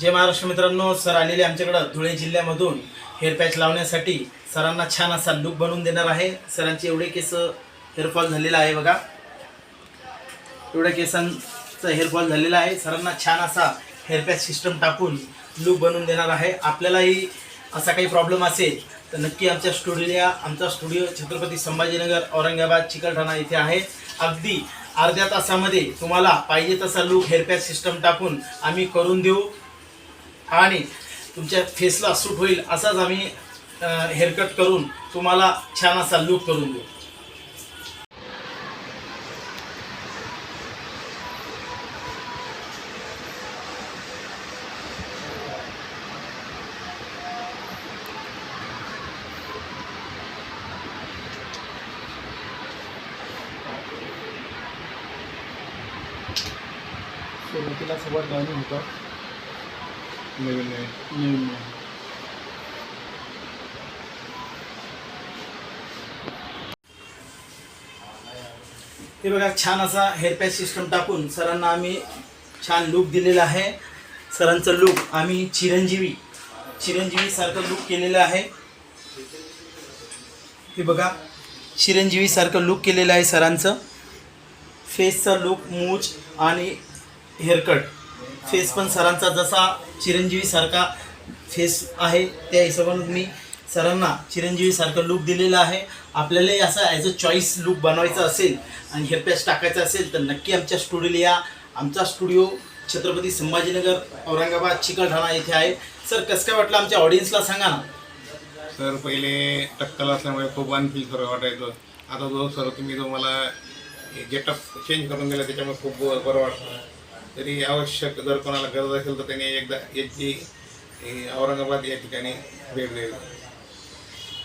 जय महाराष्ट्र मित्रांनो सर आलेले आमच्याकडं धुळे जिल्ह्यामधून हेअर पॅच लावण्यासाठी सरांना छान असा लुक बनवून देणार आहे. सरांचे एवढे केस हेअरफॉल झालेला आहे बघा. एवढ्या केसांचा हेअरफॉल झालेला आहे. सरांना छान असा हेअर पॅच सिस्टम टाकून लुक बनवून देणार आहे. आपल्यालाही असा काही प्रॉब्लेम असेल तर नक्की आमच्या स्टुडिओला आमचा स्टुडिओ छत्रपती संभाजीनगर औरंगाबाद चिकलठाणा इथे आहे. अगदी अर्ध्या तासामध्ये तुम्हाला पाहिजे तसा लुक हेअर पॅच सिस्टम टाकून आम्ही करून देऊ. आणि तुमच्या फेसला सूट होईल असाच आम्ही हेअरकट करून तुम्हाला छान असा लुक करून देऊ. सुरुवातीला सगळं गाणी होतं नवीन नवीन नवीन हे बघा छान असा हेअर सिस्टम टाकून सरांना आम्ही छान लूक दिलेला आहे. सरांचं लूक आम्ही चिरंजीवी चिरंजीवी सारखं लुक केलेलं आहे. हे बघा चिरंजीवी सारखं लुक केलेलं आहे सरांचं. फेसचा लूक मूज आणि हेअरकट फेस पण सरांचा जसा चिरंजीवीसारखा फेस आहे. त्या हिशोबाने मी सरांना चिरंजीवीसारखं लूक लुक आहे. आपल्यालाही असा ॲज अ चॉईस लुक बनवायचा असेल आणि हेअरपॅच टाकायचा असेल तर नक्की आमच्या स्टुडिओला या. आमचा स्टुडिओ छत्रपती संभाजीनगर औरंगाबाद चिकलठाणा येथे आहे. सर कसं काय वाटलं आमच्या ऑडियन्सला सांगा ना. सर पहिले टक्कल असल्यामुळे खूप फील सर वाटायचं. आता जो सर तुम्ही जो मला गेटअप चेंज करून दिला त्याच्यामुळे खूप बरं वाटतं तरी आवश्यक जर कोणाला गरज असेल तर त्यांनी एकदा याची औरंगाबाद या ठिकाणी भेट द्यावी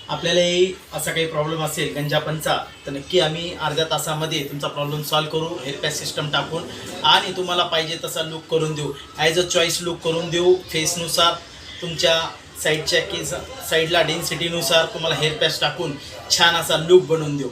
आपल्यालाही असा काही प्रॉब्लेम असेल गंजापनचा तर नक्की आम्ही अर्ध्या तासामध्ये तुमचा प्रॉब्लेम सॉल्व्ह करू हेअरपॅक सिस्टम टाकून आणि तुम्हाला पाहिजे तसा लुक करून देऊ. ॲज अ चॉईस लुक करून देऊ फेसनुसार तुमच्या साईडच्या केस साईडला डेन्सिटीनुसार तुम्हाला हेअर पॅच टाकून छान असा लुक बनवून देऊ.